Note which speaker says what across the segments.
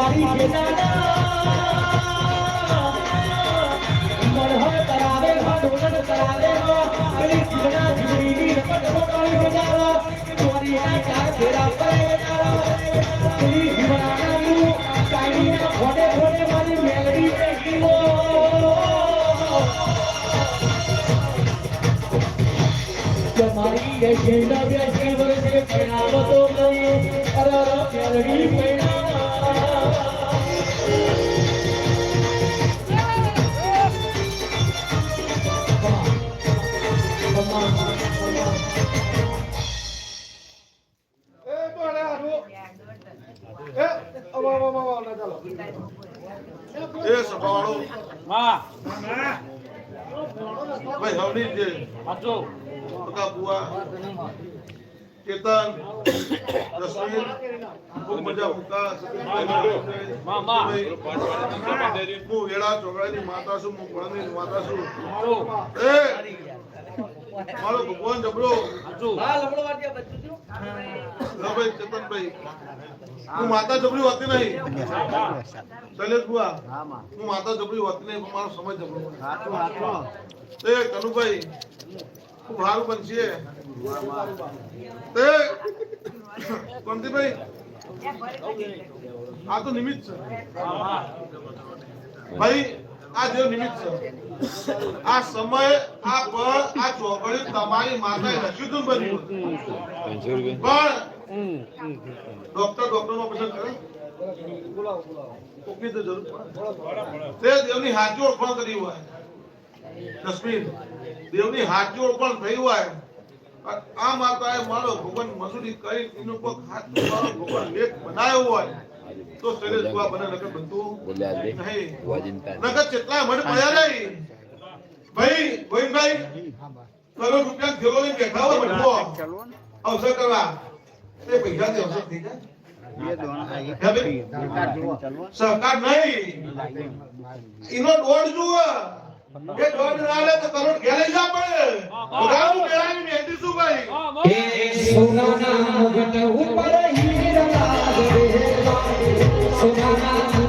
Speaker 1: Marina. એ જેના બેસી વર્ષે પેણાવો તો નહીં
Speaker 2: બકા બુઆ કેતન રશ્મિ ખૂબ મજા મુકા હું વેળા ચોકડાની માતા છું, હું ભણની માતા છું. મારો ભગવાન જબરો. ભાઈ ચેતનભાઈ. હું માતા જબરી હોતી નહીં. શૈલેષ બુઆ હું માતા જબરી હોતી નહીં મારો સમય જબરો. એ, કનુભાઈ ખૂબ બનશે તે કોંતીભાઈ આ તો નિમિત્ત છે. ભાઈ, આ જે નિમિત્ત છે. આ સમય આ પળ, આ ચોકડી તમારી માતાએ હતું બન્યું. પણ ડોક્ટર ડોક્ટર નો પસંદ કરે તો દેવની હાજર ઓળખાણ કરી હોય. જસ્મીન દેવની હાચી પણ થઈ હોય. આ માતાએ મારો ભગવાન મજૂરી કરી એનો પગ હાથ મારો ભગવાન લેખ બનાવ્યો હોય. તો શૈલેષ બુઆ બને નકર બનતું નહીં. નકર કેટલા મને પડ્યા નહીં. ભાઈ ગોવિંદભાઈ કરોડ રૂપિયા લઈને બેઠા હોય બધો. અવસર કરવા. તે પૈસાથી અવસર થઈ જાય. સરકાર નહીં. એનો દોઢ જુઓ. એ દોઢ ના લે તો કરોડ ઘેરે જા પડે. ઉધારું મેળાની મહેંદી શું ભાઈ?
Speaker 1: એ સોનાના મુગટ ઉપર હીરા લાગે સોનાના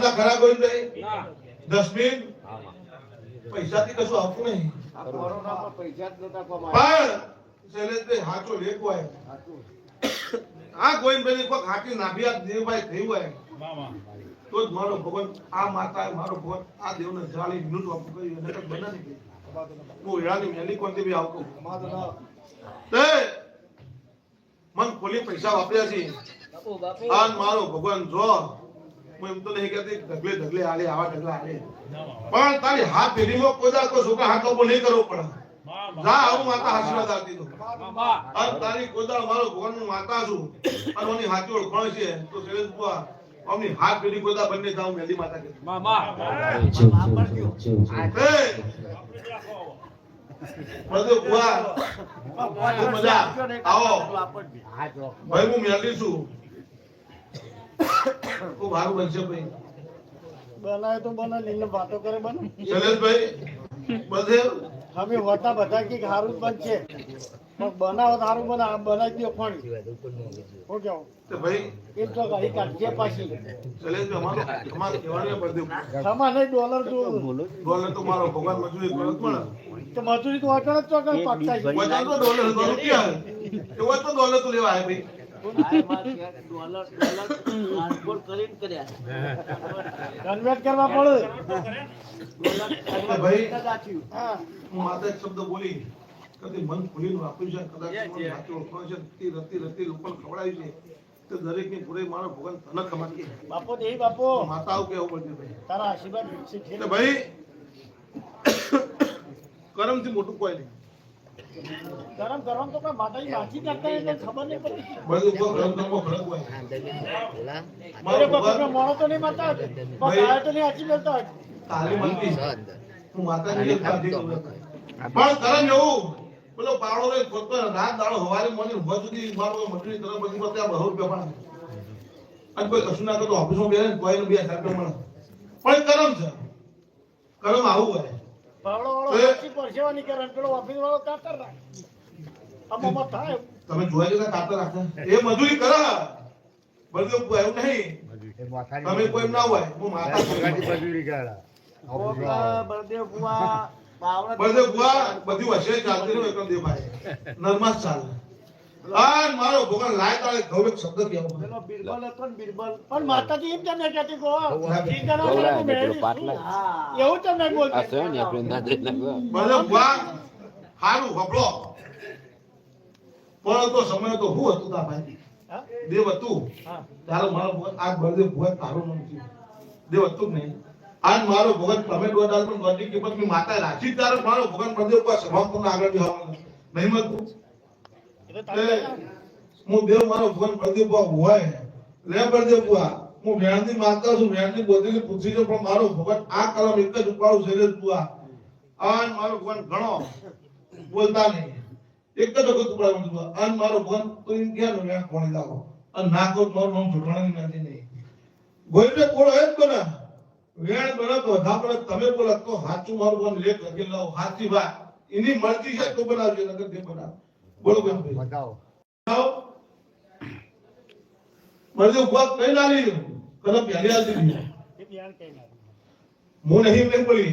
Speaker 2: કોમના ખરા ગોવિંદભાઈ દસમીન પૈસાથી કશું આવતું નહીં.
Speaker 3: આ પૈસા જ નતા કમાયા.
Speaker 2: પણ શૈલેષભાઈ હાચો લેખ હોય આ ગોવિંદભાઈ કોક હાથી નાભિયા દેવભાઈ થઈ હોય. તો જ મારો ભગવાન આ માતા મારો ભગવાન આ દેવને જાળી મિનિટ આપું કર્યું નકર બને નહીં હું હીરાની મેલી કોનથી બી આવતો.
Speaker 3: તે
Speaker 2: મન ખોલી પૈસા વાપર્યા છે. મારો ભગવાન જો હું એમ તો નહીં કહેતી ઢગલે ઢગલે આલે આવા ઢગલા આલે પણ તારી હાથ પેઢીમાં કોઈ દાખલો છોકરા હાથ ઉપર નહીં કરવો પડે જા આવું માતા આશીર્વાદ આપી દો અને તારી કોઈ મારો ભગવાન માતા છું અને ઓની હાથી ઓળખાણ છે તો શૈલેષ બુઆ અમની હાથ પેઢી કોઈ બંને જાઉં મેલી માતા કે બધું બુઆ મજા આવો ભાઈ હું મેલી છું ખૂબ સારું બનશે ભાઈ.
Speaker 3: બનાવે તો બને લીલે વાતો કરે બને.
Speaker 2: શૈલેષભાઈ બધે?
Speaker 4: અમે હોતા બધા કે સારું બનશે. પણ બનાવો સારું બના બનાવી દો કોણ શું કેવું
Speaker 2: ભાઈ
Speaker 4: એ તો ઘડી કાઢશે પાછી.
Speaker 2: શૈલેષભાઈ અમારો અમારે કહેવાનું બધું.
Speaker 4: ખમા ડોલર જો
Speaker 2: ડોલર તો મારો ભગવાન મજૂરી
Speaker 4: તો મજૂરી તો જ ચોકડ પાકતા છે
Speaker 2: ડોલર તો રૂપિયા. એવો તો ડોલર તો લેવા આવે ભાઈ.
Speaker 4: કન્વર્ટ કરવા પડે.
Speaker 2: ભાઈ માતા એક શબ્દ બોલી કદી મન ખુલીને વાપર્યું છે કદાચ મને છે રતી રતી રતી ખવડાવી છે તે દરેકની પૂરે મારો ભગવાન તને ખમાતી
Speaker 4: બાપો દે બાપો.
Speaker 2: માતા આવું કેવું પડતું ભાઈ.
Speaker 4: તારા આશીર્વાદ ભાઈ છે
Speaker 2: થી ભાઈ કરમથી મોટું કોઈ નહીં.
Speaker 4: ગરમ ગરમ તો માતાજી માછી કરતા એટલે ખબર નહીં પડતી.
Speaker 2: બધું કોઈ કરમ કર્મો ફરક હોય.
Speaker 4: મારે
Speaker 2: મારો
Speaker 4: મોણો તો નહીં માતા પણ તો નહીં આચી લેતા હોય?
Speaker 2: તારી હું માતાજી એક કાઢી કરું. પણ કરમ એવું પેલો પાવડો રે ખોટો રાત દાડો હવારે મને ઊભા સુધી મારો મટરી તરફ બધી બહુ રૂપિયા પણ અને કોઈ કશું ના કરતો ઓફિસમાં બે કોઈ બે મળે પણ કરમ છે. કરમ આવું હોય.
Speaker 4: કરે
Speaker 2: તમે જોયા જતા કાતર રાખે. એ મજૂરી કરે. બધું એવું નહીં. તમે કોઈ ના હોય. હું માતા
Speaker 4: મજૂરી બળદેવ બાવળા
Speaker 2: બધે બધી વચ્ચે ચાલતી રહ્યો એકમ દેભાઈ નર્માસ ચાલે. આ મારો ભગવાન લાય તાળે ગૌરવ શબ્દ કેવો
Speaker 4: પેલો બિરબલ હતો ને બિરબલ. પણ માતાજી એમ તમને કહેતી કો એવું તમને બોલતી
Speaker 5: છે ને આપણે ના જઈને
Speaker 2: બધે હારું હબળો પણ તો સમય તો હું હતું તા ભાઈ દેવ હતું. તારો મારો ભગવાન આ બળદેવ ભગવાન તારું નામ છે. દેવ હતું નહીં. આજ મારો ભગવાન તમે દોડાલ પણ દોડની કિંમત માતા રાખી તારો મારો ભગવાન બળદેવ પર સભા પણ આગળ જવાનું નહીં
Speaker 4: તારે
Speaker 2: હું દેવ મારો ફોન પ્રદીપ હોય લે પ્રદીપ હું વેણની માતા છું વેણની બોધીને પૂછી છું પણ મારો ભગવાન આ કલમ એક જ ઉપાડું શૈલેષ બુઆ આ મારો ભગવાન ઘણો બોલતા નહીં. એક જ વખત ઉપાડું બુઆ આન મારો ભગવાન તો એમ કે ને વેણ કોણી લાવો? અને ના કહું તો મારું નામ જોડવાની નથી નહીં ગોઈને કોણ હોય જ કોને? વેણ બને તો પડે તમે બોલા તો સાચું મારું ભગવાન લેખ લખી લાવો. સાચી વાત. એની મરજી છે તો બનાવજો નગર તે બનાવ. બોલો બેન ભાઈ આવો. જો ઊભા કઈ ના લી કદમ પહેલી આ દીધી
Speaker 4: એ ધ્યાન કઈ ના
Speaker 2: હું નહીં નહીં બોલી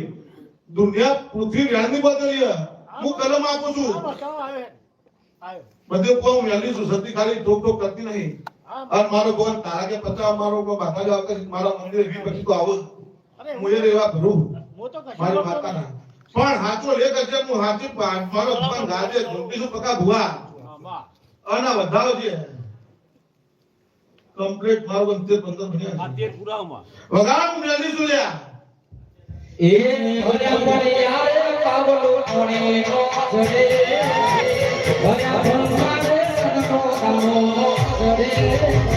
Speaker 2: દુનિયા પૃથ્વી વ્યાણની બદલી હું કલમ આપું છું.
Speaker 4: બતાવો
Speaker 2: બધે કોઈ હું છું સતી ખાલી ઠોક ઠોક કરતી નહીં. અને મારો ભગવાન તારા કે પચાવ મારો કોઈ બાધા જ આવતા મારા મંદિર પછી તો આવો હું એ રેવા ભરું.
Speaker 4: હું તો કશું
Speaker 2: મારી માતાના.
Speaker 4: નહીં.
Speaker 2: પણ હાચો લેખ હશે હું હાચું મારો પણ રાજે જોતીશું પકા ભુવા. અને વધારો છે કમ્પ્લીટ મારો બંધ પંદર મહિના છે. વગાડ હું વહેલી છું લ્યા?
Speaker 1: એ ભર્યા ભર્યા પાવલો છોડેલો છોડે. ભર્યા ભરમારે સદકો દાણો છોડે.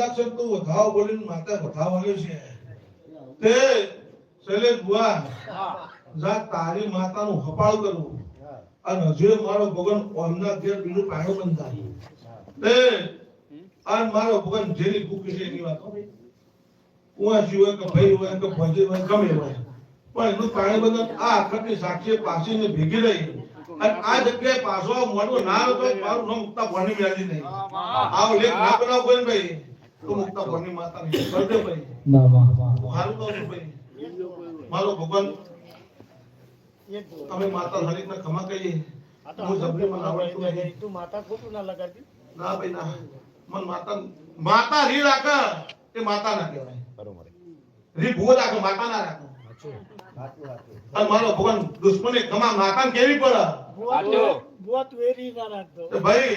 Speaker 2: કદાચ તું વધાવ બોલીને માતા વધાવ આવ્યો છે. તે શૈલેષ બુઆ જા તારી માતાનું હપાળ કરું. અને હજુ મારો ભગવાન ઓમના ઘેર બીજું પાણું બંધાય તે આ મારો ભગવાન જેની ભૂખ છે એની વાત ભાઈ. હોય કે ભાઈ હોય કે ભોજી હોય, ગમે હોય. પણ એનું પાણી બંધન આ આખતની સાક્ષી પાસીને ભેગી રહી. અને આ જગ્યાએ પાછો મોટો ના હતો મારું નામ મુક્તા ભણી વ્યાધી નહીં. આવો લેખ ના બનાવ કોઈ ભાઈ. તો મુક્તા માતા નહીં બળદે ભાઈ હું હારું કહું ભાઈ મારો ભગવાન
Speaker 4: એ જ બોલ.
Speaker 2: તમે માતા હરીકને ખમા કહીએ હું જબરી મને આવડતું નહીં.
Speaker 4: તું માતા ખોટું ના લગાડતી?
Speaker 2: ના ભાઈ ના. મન માતા માતા રી રાખે એ માતા ના કહેવાય.
Speaker 5: બરોબર.
Speaker 2: રી ભૂવો રાખો માતા ના રાખો. અને મારો ભગવાન દુશ્મની ખમા માતા કેવી પડે.
Speaker 4: તું- તું
Speaker 2: તો ભાઈ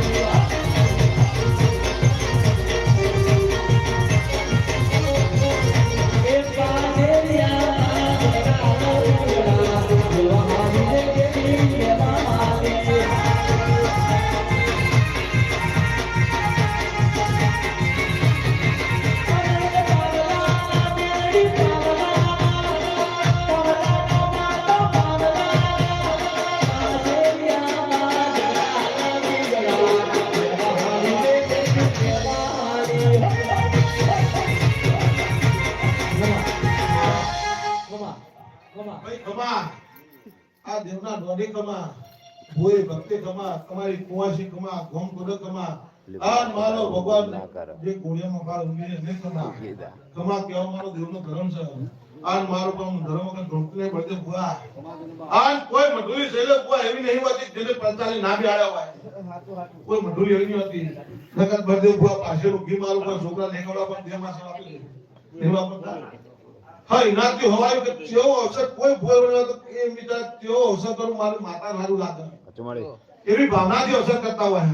Speaker 2: દેવના કમા ભોય ભક્તિ કમા તમારી કુવાસી કમા ગોમ કોડ કમા આ મારો ભગવાન જે કોળિયામાં કાળ ઉમેરે ને કમા કમા કેવો મારો દેવનો ધર્મ છે. આ મારો પણ ધર્મ વગર ઢોકને બધે ભુવા. આ કોઈ મધુરી શૈલે ભુવા એવી નહીં હોતી જેને પંચાલી ના બેહાડ્યા હોય. કોઈ મધુરી એવી નહીં હોતી. નકર બધે ભુવા પાસે રૂકી મારું કોઈ છોકરા લેખવડા પણ દેમાં સેવા આપી. દેવા પણ. હા એનાથી હવાયું કે અવસર કોઈ ભૂલ ન તો એ મિત્ર તેઓ કરું મારી માતા સારું લાગે. એવી ભાવનાથી અવસર કરતા હોય.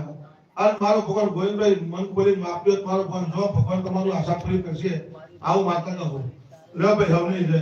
Speaker 2: અને મારો ભગવાન ગોવિંદભાઈ મન બોલી આપ્યો મારો ભગવાન જો ભગવાન તમારું આશા પૂરી કરશે. આવું માતા કહું લે ભાઈ હવની જય.